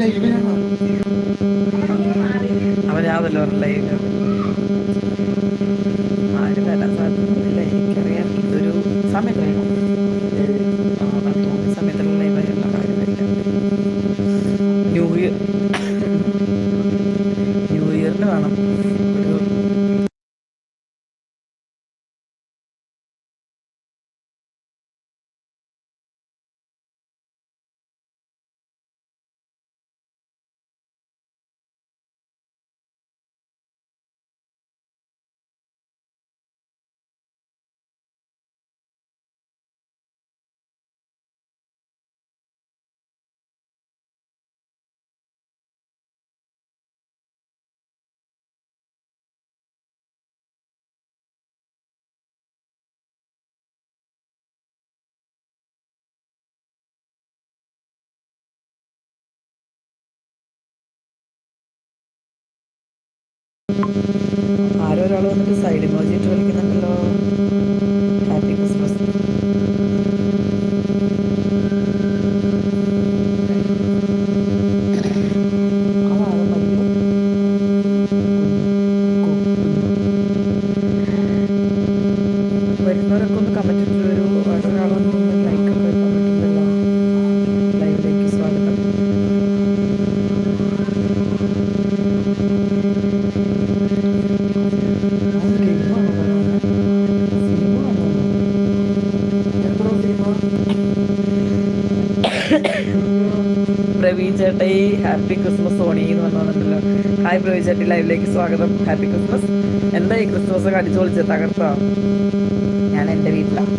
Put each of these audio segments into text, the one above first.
ലൈവിലാണോ അവരാവല്ലോ live ആര് വരാൻ സാധ്യതയില്ല. എനിക്കറിയാം ഇതൊരു സമയം കഴിയും ആരോ ഒരാൾ വന്നിട്ട് സൈഡ് ഇമോജി ഇട്ട് കളിക്കുന്നുണ്ടല്ലോ ഹാപ്പി ക്രിസ്മസ് വരുന്നവരൊക്കെ ഒന്ന് കമന്റ് ഇട്ട് ഒരാളൊന്നും ലൈക്ക് ഹാപ്പി ക്രിസ്മസ് ഓണി എന്ന് പറഞ്ഞിട്ടുണ്ടല്ലോ ഹായ് പ്രവീൺ ചേട്ടി ലൈവിലേക്ക് സ്വാഗതം. Happy Christmas. എന്താ ഈ ക്രിസ്മസ് ഒക്കെ അടിച്ചു പൊളിച്ച് തകർത്തോ ഞാൻ എന്റെ വീട്ടിലാണ്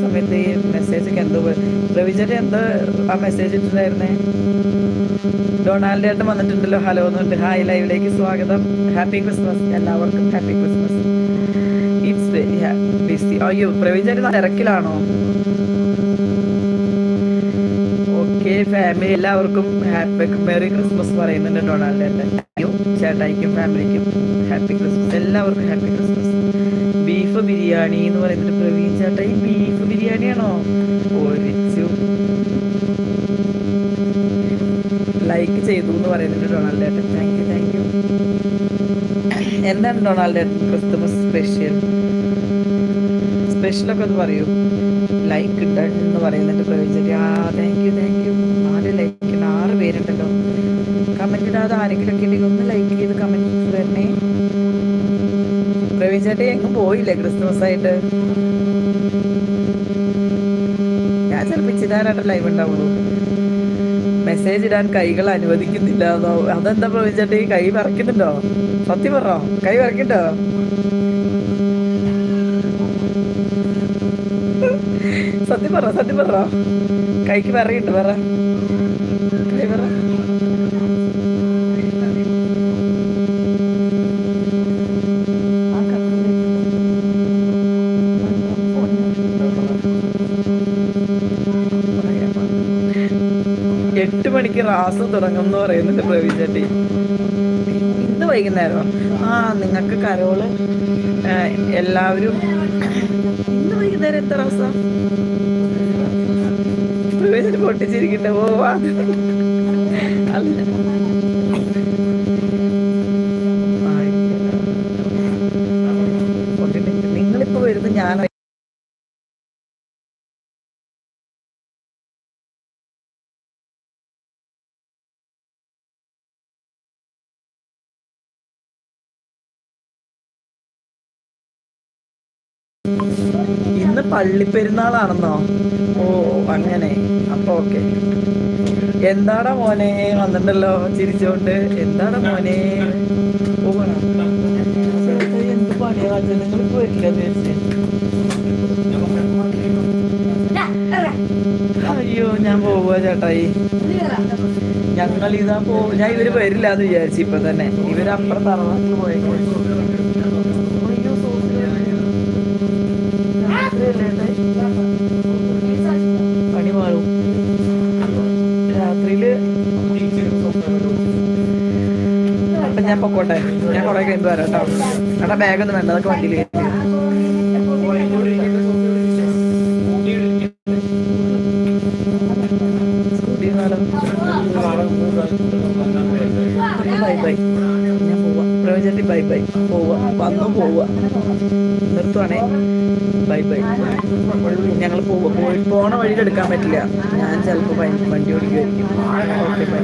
സമയത്ത് ഈ മെസ്സേജ് ഒക്കെ എന്തോ രവിചേട്ടൻ എന്തോ ആ മെസ്സേജ് ഇട്ടിട്ടായിരുന്നേ ഡൊണാൾഡ് ഏട്ടൻ വന്നിട്ടുണ്ടല്ലോ ഹലോ എന്നുണ്ട് ഹായ് ലൈവിലേക്ക് സ്വാഗതം. ഹാപ്പി ക്രിസ്മസ് എല്ലാവർക്കും happy Christmas it's very busy അയ്യോ പ്രവീൺ ചേട്ടൻ തിരക്കിലാണോ? ഓക്കെ ഫാമിലി എല്ലാവർക്കും ഹാപ്പി മെറി ക്രിസ്മസ് പറയുന്നുണ്ട് ഡൊണാൾഡ് ഏട്ടൻ അയ്യോ ചേട്ടായിക്കും ഫാമിലിക്കും ഹാപ്പി ക്രിസ്മസ് എല്ലാവർക്കും ഹാപ്പി ക്രിസ്മസ് ബീഫ് ബിരിയാണി എന്ന് പറയുന്നത് പ്രവീൺ ചേട്ടായി ബീഫ് ബിരിയാണിയാണോ? ഒരിച്ചു ലൈക്ക് ചെയ്തു എന്ന് പറയുന്നുണ്ട് ഡൊണാൾഡ് ഏട്ടൻ. താങ്ക് യു താങ്ക് യു എന്താണ് ഡൊണാൾഡ് ഏട്ടൻ ക്രിസ്തുമസ് സ്പെഷ്യൽ? സ്പെഷ്യലൊക്കെ ഒന്ന് പറയൂ. ലൈക്ക് എന്ന് പറയുന്നുണ്ട് പ്രവീൺ ചേട്ടി. ആ താങ്ക് യു താങ്ക് യു ആര് ലൈക്ക് ആറ് പേരുണ്ടല്ലോ. കമന്റ് ഇടാതെ ആരെങ്കിലും ഒക്കെ ഉണ്ടെങ്കിൽ ഒന്ന് ലൈക്ക് ചെയ്ത് കമന്റ് തരണേ പ്രവീൺ ചേട്ടി എങ്ങും പോയില്ലേ ക്രിസ്മസ് ആയിട്ട് ഞാൻ ചിലപ്പോൾ ഇച്ചിതാരായിട്ട് ലൈവ് ഉണ്ടാവുള്ളൂ മെസ്സേജ് ഇടാൻ കൈകൾ അനുവദിക്കുന്നില്ല എന്നോ അതെന്താ പ്രവീൺ ഈ കൈ വറക്കുന്നുണ്ടോ സത്യം പറഞ്ഞോ? കൈ വറക്കണ്ടോ സത്യം പറ സത്യം പറ കൈക്ക് പറയുണ്ട് പറ കൈ പറ മണിക്ക് റാസ് തുടങ്ങും എന്ന് പറയുന്നുണ്ട് പ്രവീൺ ചേട്ടി. ഇന്ന് വൈകുന്നേരം ആ നിങ്ങൾക്ക് കരോൾ എല്ലാവരും. ഇന്ന് വൈകുന്നേരം എത്ര റാസ പ്രവീൺ ചേട്ടി പൊട്ടിച്ചിരിക്കട്ടെ അത് അല്ല. പൊട്ടിട്ട് ഇന്ന് പള്ളിപ്പെരുന്നാളാണെന്നോ? ഓ അങ്ങനെ. അപ്പൊ ഓക്കെ. എന്താടാ മോനെ? വന്നിട്ടുണ്ടല്ലോ ചിരിച്ചോണ്ട്. എന്താടാ മോനെ? എന്ത് പണിയാ? നിങ്ങളിപ്പോ വരില്ലെന്ന് അയ്യോ ഞാൻ പോവുക ചേട്ടായി ഞങ്ങൾ ഇതാ പോ ഞാൻ ഇവർ വരില്ല എന്ന് വിചാരിച്ചു ഇപ്പൊ തന്നെ ഇവർ അപ്പുറം തറവാട്ടിൽ പോയേക്കും ഞാൻ പൊക്കോട്ടെ. ഞാൻ കുറെ കഴിയുമ്പോൾ വരാം കേട്ടോ. എടാ ബാഗൊന്നും വേണ്ട. അതൊക്കെ വണ്ടിയിൽ ബൈ ബൈ ഞാൻ പോവാ. പ്രവചനത്തിൽ ബൈ ബൈ പോവാ. വന്നു പോവാ. നിർത്തുവാണേ. ബൈ ബൈ ഞങ്ങൾ പോവാ. പോയി പോണ വഴിയിൽ എടുക്കാൻ പറ്റില്ല. ഞാൻ ചിലപ്പോൾ വണ്ടി ഓടിക്കുമായിരിക്കും ഓക്കെ ബൈ